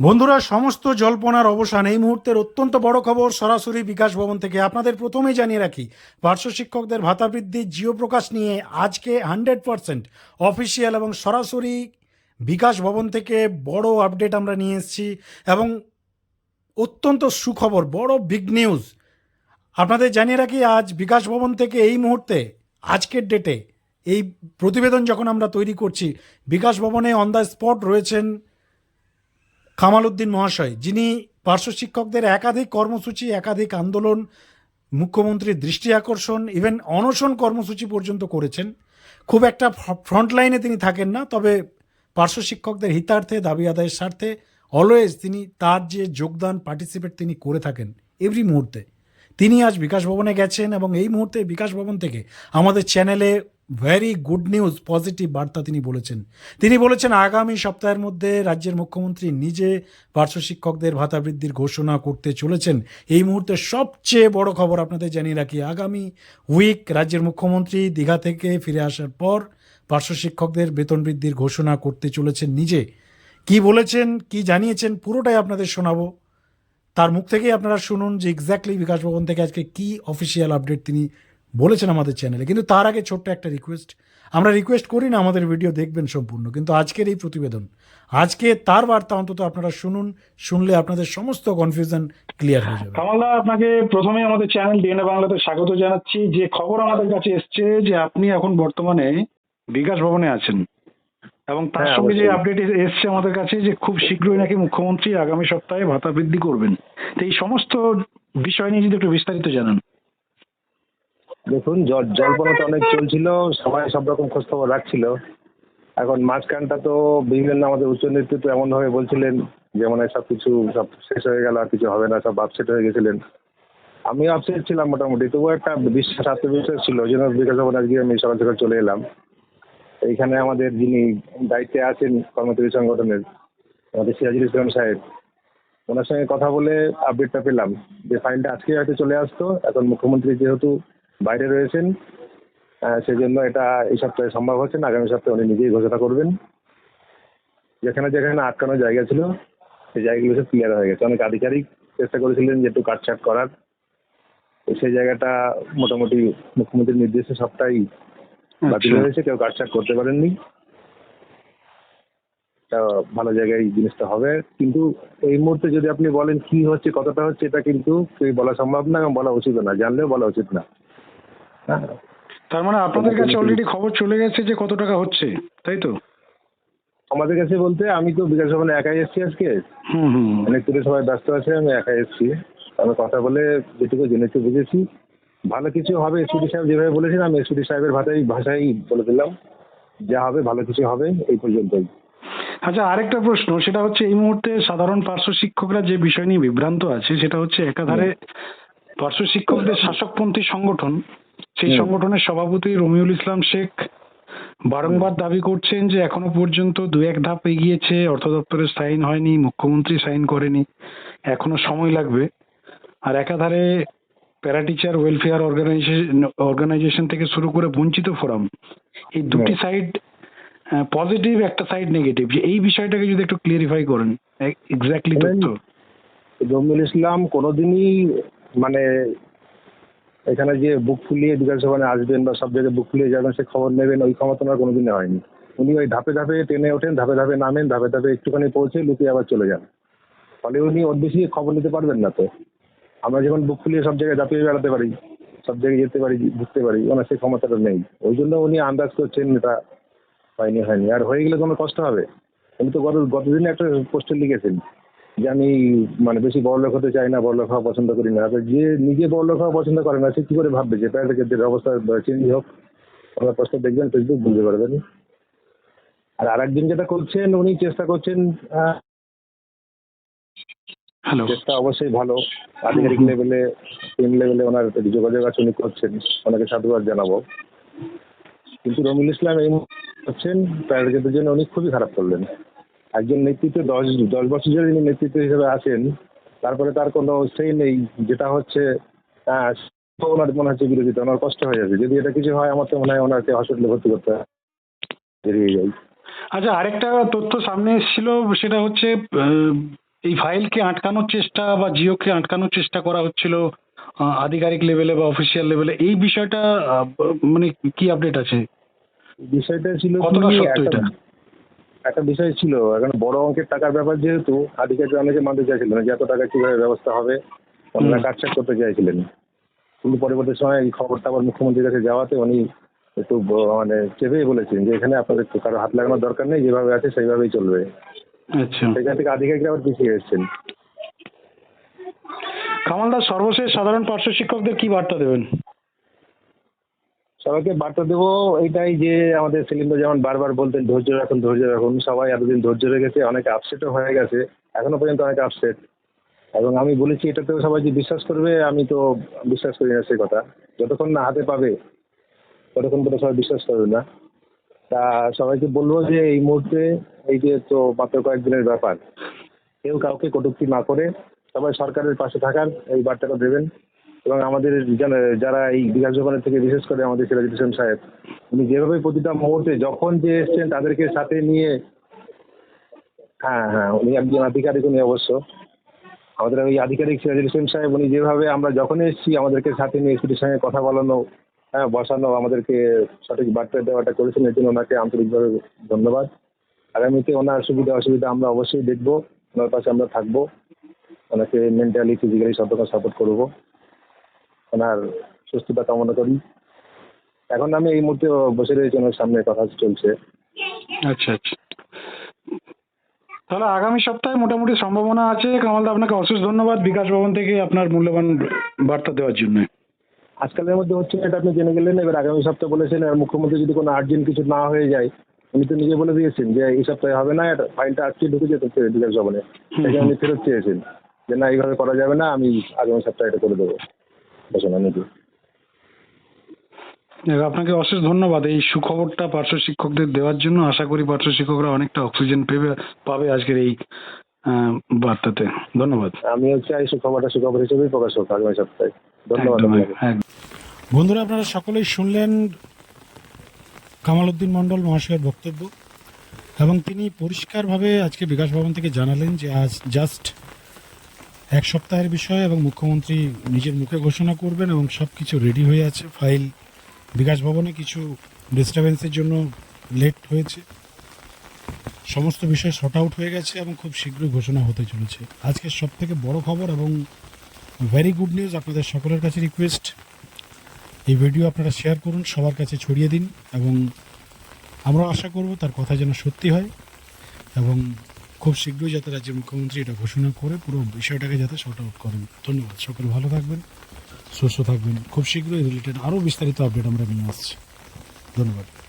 বন্ধুরা, সমস্ত জল্পনার অবসান এই মুহূর্তের অত্যন্ত বড় খবর সরাসরি বিকাশ ভবন থেকে আপনাদের প্রথমেই জানিয়ে রাখি, পার্শ্ব শিক্ষকদের ভাতা বৃদ্ধির জিও প্রকাশ নিয়ে আজকে হান্ড্রেড পারসেন্ট অফিসিয়াল এবং সরাসরি বিকাশ ভবন থেকে বড় আপডেট আমরা নিয়ে এসেছি এবং অত্যন্ত সুখবর, বড় বিগ নিউজ আপনাদের জানিয়ে রাখি, আজ বিকাশ ভবন থেকে এই মুহূর্তে, আজকের ডেটে এই প্রতিবেদন যখন আমরা তৈরি করছি, বিকাশ ভবনে অন দ্য স্পট রয়েছেন কামাল উদ্দিন মহাশয়, যিনি পার্শ্ব শিক্ষকদের একাধিক কর্মসূচি, একাধিক আন্দোলন, মুখ্যমন্ত্রীর দৃষ্টি আকর্ষণ ইভেন অনশন কর্মসূচি পর্যন্ত করেছেন। খুব একটা ফ্রন্ট লাইনে তিনি থাকেন না, তবে পার্শ্ব শিক্ষকদের হিতার্থে, দাবি আদায়ের স্বার্থে অলওয়েজ তিনি তার যে যোগদান পার্টিসিপেট তিনি করে থাকেন এভরি মুহূর্তে। তিনি আজ বিকাশ ভবনে গেছেন এবং এই মুহূর্তে বিকাশ ভবন থেকে আমাদের চ্যানেলে ভেরি গুড নিউজ পজিটিভ বার্তা তিনি বলেছেন। তিনি বলেছেন, আগামী সপ্তাহের মধ্যে রাজ্যের মুখ্যমন্ত্রী নিজে পার্শ্ব শিক্ষকদের ভাতা বৃদ্ধির ঘোষণা করতে চলেছেন। এই মুহূর্তে সবচেয়ে বড় খবর আপনাদের জানিয়ে রাখি, আগামী উইক রাজ্যের মুখ্যমন্ত্রী দীঘা থেকে ফিরে আসার পর পার্শ্ব শিক্ষকদের বেতন বৃদ্ধির ঘোষণা করতে চলেছেন নিজে। কি বলেছেন, কি জানিয়েছেন, পুরোটাই আপনাদের শোনাবো। তার মুখ থেকেই আপনারা শুনুন যে এক্স্যাক্টলি বিকাশ ভবন থেকে আজকে কি অফিসিয়াল আপডেট তিনি বলেছেন আমাদের চ্যানেলে কিন্তু তার আগে ছোট্ট একটা রিকোয়েস্ট আমরা রিকোয়েস্ট করি না আমাদের ভিডিও দেখবেন সম্পূর্ণ। কিন্তু আজকের এই প্রতিবেদন আজকে তার বার্তা অন্তত আপনারা শুনুন শুনলে আপনাদের সমস্ত কনফিউশন ক্লিয়ার হয়ে যাবে। কামালদা আপনাকে প্রথমে আমাদের চ্যানেল ডিএনএ বাংলাতে স্বাগত জানাচ্ছি। যে খবর আমাদের কাছে এসছে যে আপনি এখন বর্তমানে বিকাশ ভবনে আছেন। এবং তার হ্যাঁ, সঙ্গে যে। আপডেট এসছে আমাদের কাছে যে খুব শীঘ্রই নাকি মুখ্যমন্ত্রী আগামী সপ্তাহে ভাতা বৃদ্ধি করবেন। তো এই সমস্ত বিষয় নিয়ে যদি একটু বিস্তারিত জানান। দেখুন, জল জল্পনা তো অনেক চলছিল, সবাই সব রকম খোঁজ খবর রাখছিল। এখন মাঝখানটা তো বিভিন্ন আমাদের উচ্চ নেতৃত্ব এমনভাবে বলছিলেন যে মানে সব কিছু সব শেষ হয়ে গেল, আর কিছু হবে না, সব আপসেট হয়ে গেছিলেন। আমি আপসেট ছিলাম মোটামুটি, তবুও একটা বিশ্বাস, আত্মবিশ্বাস ছিল। ওই জন্য বিকাশ আজকে আমি সকাল সকাল চলে এলাম। এইখানে আমাদের যিনি দায়িত্বে আছেন কর্মচারী সংগঠনের, আমাদের সিরাজুল ইসলাম সাহেব, ওনার সঙ্গে কথা বলে আপডেটটা পেলাম। যে ফাইলটা আজকে হয়তো চলে আসতো, এখন মুখ্যমন্ত্রী যেহেতু বাইরে রয়েছেন সেজন্য এটা এই সপ্তাহে সম্ভব হচ্ছে না আগামী সপ্তাহে উনি নিজেই ঘোষণা করবেন। যেখানে যেখানে আটকানো জায়গা ছিল সেই জায়গাগুলো সব ক্লিয়ার হয়ে গেছে। অনেক আধিকারিক চেষ্টা করেছিলেন যে একটু কাটছাট করার। সেই জায়গাটা মোটামুটি মুখ্যমন্ত্রীর নির্দেশে সবটাই বাতিল আচ্ছা। হয়েছে কেউ কাটছাট করতে পারেননি। তা ভালো জায়গায় এই জিনিসটা হবে। কিন্তু এই মুহূর্তে যদি আপনি বলেন কি হচ্ছে কতটা হচ্ছে এটা কিন্তু বলা সম্ভব না এবং বলা উচিত না। জানলেও বলা উচিত না। তার মানে আপনাদের কাছে অলরেডি খবর চলে গেছে যে কত টাকা হচ্ছে তাই তো? আমাদের কাছে বলতে আমি তো বিকাশ ভবনে একাই এসেছি আজকে। হুম হুম অনেক দূরে সবাই ব্যস্ত আছে আমি একাই এসেছি। আমি কথা বলে যেটুকু জেনেছি বুঝেছি। ভালো কিছু হবে এসপিডি সাহেব যেভাবে বলেছেন আমি এসপিডি সাহেবের ভাষায় ভাষায় বলে দিলাম। যা হবে ভালো কিছু হবে এই পর্যন্তই। আচ্ছা আরেকটা প্রশ্ন সেটা হচ্ছে এই মুহূর্তে সাধারণ পার্শ্ব শিক্ষকরা যে বিষয় নিয়ে বিভ্রান্ত আছে সেটা হচ্ছে একাধারে পার্শ্ব শিক্ষকদের শাসকপন্থী সংগঠন সেই। সংগঠনের সভাপতি রমিউল ইসলাম শেখ বারংবার দাবি করছেন যে এখনও পর্যন্ত দু এক ধাপ এগিয়েছে অর্থ দপ্তরের সাইন হয়নি মুখ্যমন্ত্রী সাইন করেনি এখনও সময় লাগবে। আর একাধারে para teacher welfare organisation organisation থেকে শুরু করে বঞ্চিত ফোরাম এই দুটি সাইড পজিটিভ একটা সাইড নেগেটিভ। যে এই বিষয়টাকে যদি একটু ক্লিয়ারিফাই করেন এক্স্যাক্টলি তথ্য। রমিউল ইসলাম কোনোদিনই মানে এখানে যে বুক ফুলিয়ে বিকাশ ভবনে আসবেন বা সব জায়গায় বুক ফুলিয়ে যাবেন, সে খবর নেবেন, ওই ক্ষমতা ওনার কোনোদিনই হয়নি। উনি ওই ধাপে ধাপে ট্রেনে ওঠেন, ধাপে ধাপে নামেন, ধাপে ধাপে একটুখানি পৌঁছে লুকিয়ে আবার চলে যান। ফলে উনি ওর বেশি খবর নিতে পারবেন না তো। আমরা যখন বুক ফুলিয়ে সব জায়গায় দাপিয়ে বেড়াতে পারি, সব জায়গায় যেতে পারি ঘুরতে পারি, ওনার সেই ক্ষমতাটা নেই। ওই জন্য উনি আন্দাজ করছেন এটা হয়নি হয়নি। আর হয়ে গেলে কোনো কষ্ট হবে? উনি তো গত, গতদিনে একটা পোস্টে লিখেছেন। যে আমি মানে বেশি বড়লোক হতে চাই না বড় লোক হওয়া পছন্দ করি না। যে নিজে বড়লোক হওয়া পছন্দ করে না সে কি করে ভাববে যে প্রাইভেটের অবস্থা চেঞ্জ হোক আপনার পোস্টে দেখবেন ফেসবুক বুঝতে পারবেন আর আরেকদিন যেটা করছেন উনি চেষ্টা করছেন হ্যালো চেষ্টা অবশ্যই ভালো। আধিকারিক লেভেলে টিম লেভেলে ওনার যোগাযোগ আছে উনি করছেন। ওনাকে সাধুবাদ জানাব। কিন্তু রমিল ইসলাম এই মুহূর্তে হচ্ছেন প্রাইভেটের জন্য উনি খুবই খারাপ করলেন। একজন নেতৃত্ব দশ দশ বছর ধরে যিনি নেতৃত্ব হিসেবে আছেন তারপরে তার কোনো সেই নেই যেটা হচ্ছে ওনার মনে হচ্ছে বিরোধিতা ওনার কষ্ট হয়ে যাবে। যদি এটা কিছু হয় আমার তো মনে হয় ওনাকে হসপিটালে ভর্তি করতে বেরিয়ে যাই আচ্ছা আরেকটা তথ্য সামনে এসেছিল সেটা হচ্ছে এই ফাইলকে আটকানোর চেষ্টা বা জিওকে আটকানোর চেষ্টা করা হচ্ছিল আধিকারিক লেভেলে বা অফিসিয়াল লেভেলে। এই বিষয়টা মানে কি আপডেট আছে? বিষয়টা ছিল কতটা সত্য এটা? একটা বিষয় ছিল এখন বড় অঙ্কের টাকার ব্যাপার যেহেতু আধিকারিক অনেকে মানতে চাইছিলেন যে এত টাকা কীভাবে ব্যবস্থা হবে ওনারা। কাটছাট করতে চাইছিলেন। কিন্তু পরবর্তী সময় এই খবরটা আবার মুখ্যমন্ত্রীর কাছে যাওয়াতে উনি একটু মানে চেপেই বলেছেন যে এখানে আপনাদের তো কারও হাত লাগানোর দরকার নেই যেভাবে আছে সেইভাবেই চলবে। আচ্ছা। সেখান থেকে আধিকারিকরা আবার পিছিয়ে এসেছেন। কামালদা সর্বশেষ সাধারণ পার্শ্ব শিক্ষকদের কি বার্তা দেবেন? সবাইকে বার্তা দেবো এইটাই যে আমাদের সেলিমদা যেমন বারবার বলতেন, ধৈর্য রাখুন ধৈর্য রাখুন। সবাই এতদিন ধৈর্য রেখেছে, অনেকে আপসেটও হয়ে গেছে। এখনও পর্যন্ত অনেক আপসেট এবং আমি বলেছি, এটাতেও সবাই যে বিশ্বাস করবে, আমি তো বিশ্বাস করি না সে কথা। যতক্ষণ না হাতে পাবে, ততক্ষণ পর্যন্ত সবাই বিশ্বাস করবে না। তা সবাইকে বলব যে এই মুহূর্তে এই যে তো মাত্র কয়েকদিনের ব্যাপার, কেউ কাউকে কটূক্তি না করে সবাই সরকারের পাশে থাকার এই বার্তাটা দেবেন। এবং আমাদের যারা- এই বিকাশ থেকে, বিশেষ করে আমাদের সিরাজুল ইসলাম সাহেব, উনি যেভাবে প্রতিটা মুহূর্তে যখন যে এসছেন তাদেরকে সাথে নিয়ে হ্যাঁ হ্যাঁ উনি একজন আধিকারিক, উনি অবশ্য। আমাদের ওই আধিকারিক সিরাজুল ইসলাম সাহেব, উনি যেভাবে আমরা যখনই এসেছি, আমাদেরকে সাথে নিয়ে এসপিটির সঙ্গে কথা বলানো হ্যাঁ বসানো, আমাদেরকে সঠিক বার্তা দেওয়াটা করেছেন, এর জন্য ওনাকে আন্তরিকভাবে ধন্যবাদ। আগামীতে ওনার সুবিধা, অসুবিধা আমরা অবশ্যই দেখব, ওনার পাশে আমরা থাকব। ওনাকে মেন্টালি ফিজিক্যালি সব সাপোর্ট করব। ওনার সুস্থতা কামনা করি। এখন আমি এই মুহূর্তে বসে রয়েছি ওনার সামনে কথা চলছে। আচ্ছা আচ্ছা। তাহলে আগামী সপ্তাহে মোটামুটি সম্ভাবনা আছে? কামালদা আপনাকে অশেষ ধন্যবাদ বিকাশ ভবন থেকে আপনার মূল্যবান বার্তা দেওয়ার জন্য। আজকালের মধ্যে হচ্ছে এটা আপনি জেনে গেলেন এবার আগামী সপ্তাহে বলেছেন আর মুখ্যমন্ত্রী যদি কোনো আর্জেন্ট কিছু না হয়ে যায় উনি তো নিজে বলে দিয়েছেন যে এই সপ্তাহে হবে না এটা ফাইলটা আজকে ঢুকে যেত বিকাশ ভবনে। উনি ফেরত চেয়েছেন যে না এইভাবে করা যাবে না আমি আগামী সপ্তাহে এটা করে দেবো। বসুন নিজে আপনাকে অশেষ ধন্যবাদ এই সুখবরটা পার্শ্ব শিক্ষকদের দেওয়ার জন্য। আশা করি পার্শ্ব শিক্ষকরা অনেকটা অক্সিজেন পেবে পাবে আজকের এই আহ, বার্তাতে। ধন্যবাদ। আমিও চাই সুখবরটা সুখবর হিসেবেই প্রকাশ হোক আগামী সপ্তাহে। ধন্যবাদ বন্ধুরা আপনারা সকলেই শুনলেন কামাল উদ্দিন মণ্ডল মহাশয়ের বক্তব্য এবং তিনি পরিষ্কারভাবে আজকে বিকাশ ভবন থেকে জানালেন যে আজ জাস্ট এক সপ্তাহের বিষয় এবং মুখ্যমন্ত্রী নিজের মুখে ঘোষণা করবেন এবং সব কিছু রেডি হয়ে আছে। ফাইল বিকাশ ভবনে কিছু ডিস্টারবেন্সের জন্য লেট হয়েছে। সমস্ত বিষয় শর্ট আউট হয়ে গেছে এবং খুব শীঘ্রই ঘোষণা হতে চলেছে। আজকের সব থেকে বড় খবর এবং ভেরি গুড নিউজ আপনাদের সকলের কাছে রিকোয়েস্ট এই ভিডিও আপনারা শেয়ার করুন, সবার কাছে ছড়িয়ে দিন এবং আমরা আশা করব তার কথা যেন সত্যি হয় এবং খুব শীঘ্রই যাতে রাজ্যের মুখ্যমন্ত্রী এটা ঘোষণা করে পুরো বিষয়টাকে যাতে শর্ট আউট করেন। ধন্যবাদ। সকল ভালো থাকবেন, সুস্থ থাকবেন। খুব শীঘ্রই রিলেটেড আরও বিস্তারিত আপডেট আমরা নিয়ে আসছি। ধন্যবাদ।